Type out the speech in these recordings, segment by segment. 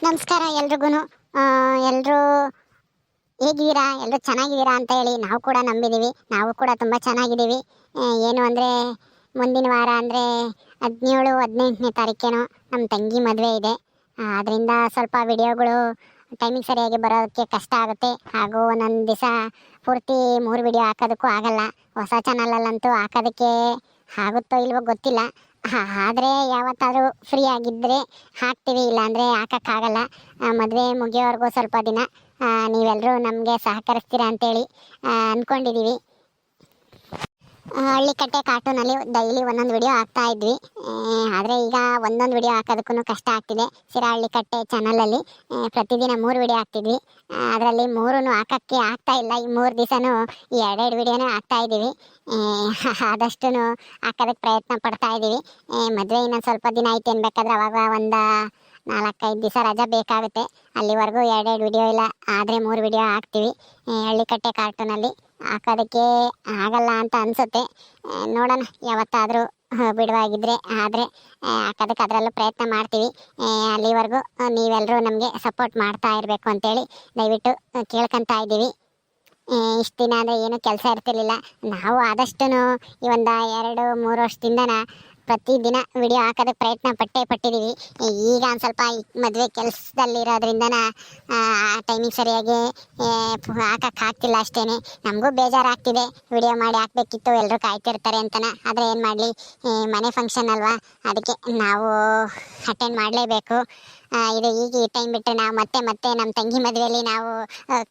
ನಮಸ್ಕಾರ ಎಲ್ರಿಗೂ ಎಲ್ಲರೂ ಹೇಗಿದ್ದೀರಾ? ಎಲ್ಲರೂ ಚೆನ್ನಾಗಿದ್ದೀರಾ ಅಂತ ಹೇಳಿ ನಾವು ಕೂಡ ನಂಬಿದ್ದೀವಿ ನಾವು ಕೂಡ ತುಂಬ ಚೆನ್ನಾಗಿದ್ದೀವಿ. ಏನು ಅಂದರೆ ಮುಂದಿನ ವಾರ ಅಂದರೆ ಹದಿನೇಳು, ಹದಿನೆಂಟನೇ ತಾರೀಕೇನೋ ನಮ್ಮ ತಂಗಿ ಮದುವೆ ಇದೆ. ಅದರಿಂದ ಸ್ವಲ್ಪ ವಿಡಿಯೋಗಳು ಟೈಮಿಂಗ್ ಸರಿಯಾಗಿ ಬರೋದಕ್ಕೆ ಕಷ್ಟ ಆಗುತ್ತೆ. ಹಾಗೂ ಒಂದೊಂದು ದಿವಸ ಪೂರ್ತಿ ಮೂರು ವಿಡಿಯೋ ಹಾಕೋದಕ್ಕೂ ಆಗಲ್ಲ. ಹೊಸ ಚಾನಲಲ್ಲಂತೂ ಹಾಕೋದಕ್ಕೆ ಆಗುತ್ತೋ ಇಲ್ವೋ ಗೊತ್ತಿಲ್ಲ. ಆದರೆ ಯಾವತ್ತಾದರೂ ಫ್ರೀ ಆಗಿದ್ದರೆ ಹಾಕ್ತೀವಿ, ಇಲ್ಲಾಂದರೆ ಹಾಕೋಕ್ಕಾಗಲ್ಲ. ಮದುವೆ ಮುಗಿಯೋವರೆಗೂ ಸ್ವಲ್ಪ ದಿನ. ನೀವೆಲ್ಲರೂ ನಮಗೆ ಸಹಕರಿಸ್ತೀರಾ ಅಂತೇಳಿ ಅಂದ್ಕೊಂಡಿದ್ದೀವಿ ಹಳ್ಳಿಕಟ್ಟೆ ಕಾರ್ಟೂನಲ್ಲಿ ಡೈಲಿ ಒಂದೊಂದು ವಿಡಿಯೋ ಹಾಕ್ತಾ ಇದ್ವಿ. ಆದರೆ ಈಗ ಒಂದೊಂದು ವಿಡಿಯೋ ಹಾಕೋದಕ್ಕೂ ಕಷ್ಟ ಆಗ್ತಿದೆ. ಸಿರಾ ಹಳ್ಳಿಕಟ್ಟೆ ಚಾನಲಲ್ಲಿ ಅಲ್ಲಿ ಪ್ರತಿದಿನ ಮೂರು ವಿಡಿಯೋ ಹಾಕ್ತಿದ್ವಿ. ಅದರಲ್ಲಿ ಮೂರೂ ಹಾಕೋಕ್ಕೆ ಆಗ್ತಾ ಇಲ್ಲ. ಈ ಮೂರು ದಿವಸನೂ ಎರಡೆರಡು ವಿಡಿಯೋನೇ ಹಾಕ್ತಾ ಇದ್ದೀವಿ. ಆದಷ್ಟು ಹಾಕೋದಕ್ಕೆ ಪ್ರಯತ್ನ ಪಡ್ತಾ ಇದ್ದೀವಿ. ಮದುವೆ ಇನ್ನೊಂದು ಸ್ವಲ್ಪ ದಿನ ಐತೆ ಅನ್ಬೇಕಾದ್ರೆ ಅವಾಗ ಒಂದು ನಾಲ್ಕೈದು ದಿವಸ ರಜಾ ಬೇಕಾಗುತ್ತೆ. ಅಲ್ಲಿವರೆಗೂ ಎರಡೆರಡು ವಿಡಿಯೋ ಇಲ್ಲ. ಆದರೆ ಮೂರು ವಿಡಿಯೋ ಹಾಕ್ತೀವಿ. ಹಳ್ಳಿಕಟ್ಟೆ ಕಾರ್ಟೂನಲ್ಲಿ ಹಾಕೋದಕ್ಕೆ ಆಗಲ್ಲ ಅಂತ ಅನಿಸುತ್ತೆ. ನೋಡೋಣ, ಯಾವತ್ತಾದರೂ ಬಿಡುವಾಗಿದ್ದರೆ ಆದರೆ ಹಾಕೋದಕ್ಕೆ ಅದರಲ್ಲೂ ಪ್ರಯತ್ನ ಮಾಡ್ತೀವಿ. ಅಲ್ಲಿವರೆಗೂ ನೀವೆಲ್ಲರೂ ನಮಗೆ ಸಪೋರ್ಟ್ ಮಾಡ್ತಾ ಇರಬೇಕು ಅಂತೇಳಿ ದಯವಿಟ್ಟು ಕೇಳ್ಕೊಂತಾ ಇದ್ದೀವಿ. ಇಷ್ಟು ದಿನ ಅಂದರೆ ಏನೂ ಕೆಲಸ ಇರ್ತಿರ್ಲಿಲ್ಲ. ನಾವು ಆದಷ್ಟು ಈ ಒಂದು ಎರಡು ಮೂರು ವರ್ಷದಿಂದನ ಪ್ರತಿದಿನ ವಿಡಿಯೋ ಹಾಕೋದಕ್ಕೆ ಪ್ರಯತ್ನ ಪಟ್ಟೇ ಪಟ್ಟಿದ್ದೀವಿ. ಈಗ ಒಂದು ಸ್ವಲ್ಪ ಮದುವೆ ಆ ಟೈಮಿಂಗ್ ಸರಿಯಾಗಿ ಹಾಕಕ್ಕೆ ಆಗ್ತಿಲ್ಲ ಅಷ್ಟೇ ನಮಗೂ ಬೇಜಾರಾಗ್ತಿದೆ. ವಿಡಿಯೋ ಮಾಡಿ ಹಾಕ್ಬೇಕಿತ್ತು ಎಲ್ಲರೂ ಕಾಯ್ತಿರ್ತಾರೆ ಅಂತಾನೆ. ಆದರೆ ಏನು ಮಾಡಲಿ? ಮನೆ ಫಂಕ್ಷನ್ ಅಲ್ವಾ? ಅದಕ್ಕೆ ನಾವು ಅಟೆಂಡ್ ಮಾಡಲೇಬೇಕು. ಇದು ಈಗ ಈ ಟೈಮ್ ಬಿಟ್ಟರೆ ನಾವು ಮತ್ತೆ ಮತ್ತೆ ನಮ್ಮ ತಂಗಿ ಮದುವೆಯಲ್ಲಿ ನಾವು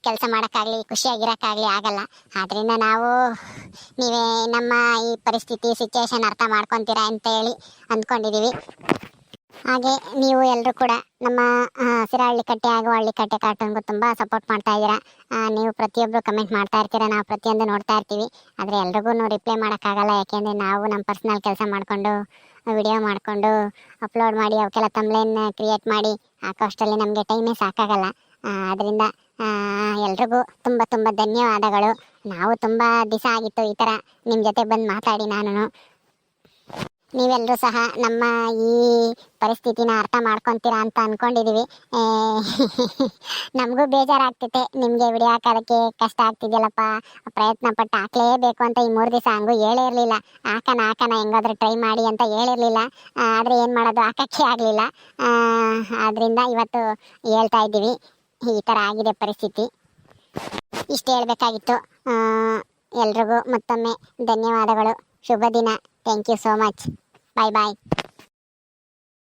ಕೆಲಸ ಮಾಡೋಕ್ಕಾಗಲಿ, ಖುಷಿಯಾಗಿರೋಕ್ಕಾಗಲಿ ಆಗಲ್ಲ. ಆದ್ದರಿಂದ ನಾವು, ನೀವೇ ನಮ್ಮ ಈ ಪರಿಸ್ಥಿತಿ ಸಿಚುವೇಶನ್ ಅರ್ಥ ಮಾಡ್ಕೊತೀರಾ ಅಂತ ಹೇಳಿ ಅಂದ್ಕೊಂಡಿದ್ದೀವಿ ಹಾಗೆ ನೀವು ಎಲ್ಲರೂ ಕೂಡ ನಮ್ಮ ಸಿರಾಳ್ಳಿ ಕಟ್ಟೆ ಹಾಗೂ ಹಳ್ಳಿ ಕಟ್ಟೆ ಕಾರ್ಟೂನ್ಗೂ ತುಂಬ ಸಪೋರ್ಟ್ ಮಾಡ್ತಾ ಇದ್ದೀರಾ. ನೀವು ಪ್ರತಿಯೊಬ್ಬರು ಕಮೆಂಟ್ ಮಾಡ್ತಾ ಇರ್ತೀರ, ನಾವು ಪ್ರತಿಯೊಂದು ನೋಡ್ತಾ ಇರ್ತೀವಿ. ಆದರೆ ಎಲ್ರಿಗೂ ರಿಪ್ಲೈ ಮಾಡೋಕ್ಕಾಗಲ್ಲ. ಯಾಕೆಂದರೆ ನಾವು ನಮ್ಮ ಪರ್ಸ್ನಲ್ ಕೆಲಸ ಮಾಡಿಕೊಂಡು ವಿಡಿಯೋ ಮಾಡಿಕೊಂಡು ಅಪ್ಲೋಡ್ ಮಾಡಿ, ಅವಕ್ಕೆಲ್ಲ ತಮ್ಲೈನ್ ಕ್ರಿಯೇಟ್ ಮಾಡಿ ಹಾಕೋ ಅಷ್ಟರಲ್ಲಿ ನಮಗೆ ಟೈಮೇ ಸಾಕಾಗಲ್ಲ. ಅದರಿಂದ ಎಲ್ರಿಗೂ ತುಂಬ ತುಂಬ ಧನ್ಯವಾದಗಳು. ನಾವು ತುಂಬ ದಿವಸ ಆಗಿತ್ತು ಈ ಥರ ನಿಮ್ಮ ಜೊತೆ ಬಂದು ಮಾತಾಡಿ ನಾನು ನೀವೆಲ್ಲರೂ ಸಹ ನಮ್ಮ ಈ ಪರಿಸ್ಥಿತಿನ ಅರ್ಥ ಮಾಡ್ಕೊತೀರಾ ಅಂತ ಅಂದ್ಕೊಂಡಿದ್ದೀವಿ ನಮಗೂ ಬೇಜಾರಾಗ್ತೈತೆ ನಿಮಗೆ ವಿಡಿಯೋ ಹಾಕೋದಕ್ಕೆ ಕಷ್ಟ ಆಗ್ತಿದೆಯಲ್ಲಪ್ಪ. ಪ್ರಯತ್ನ ಪಟ್ಟು ಹಾಕ್ಲೇಬೇಕು ಅಂತ ಈ ಮೂರು ದಿವಸ ಹಂಗೂ ಹೇಳೇ ಇರಲಿಲ್ಲ. ಹಾಕೋಣ ಹಾಕೋಣ, ಹೆಂಗಾದ್ರೂ ಟ್ರೈ ಮಾಡಿ ಅಂತ ಹೇಳಿರಲಿಲ್ಲ. ಆದರೆ ಏನು ಮಾಡೋದು? ಹಾಕೋಕ್ಕೆ ಆಗಲಿಲ್ಲ. ಆದ್ದರಿಂದ ಇವತ್ತು ಹೇಳ್ತಾ ಇದ್ದೀವಿ. ಈ ಥರ ಆಗಿದೆ ಪರಿಸ್ಥಿತಿ. ಇಷ್ಟು ಹೇಳಬೇಕಾಗಿತ್ತು. ಎಲ್ರಿಗೂ ಮತ್ತೊಮ್ಮೆ ಧನ್ಯವಾದಗಳು. ಶುಭ ದಿನ. Thank you so much Bye bye.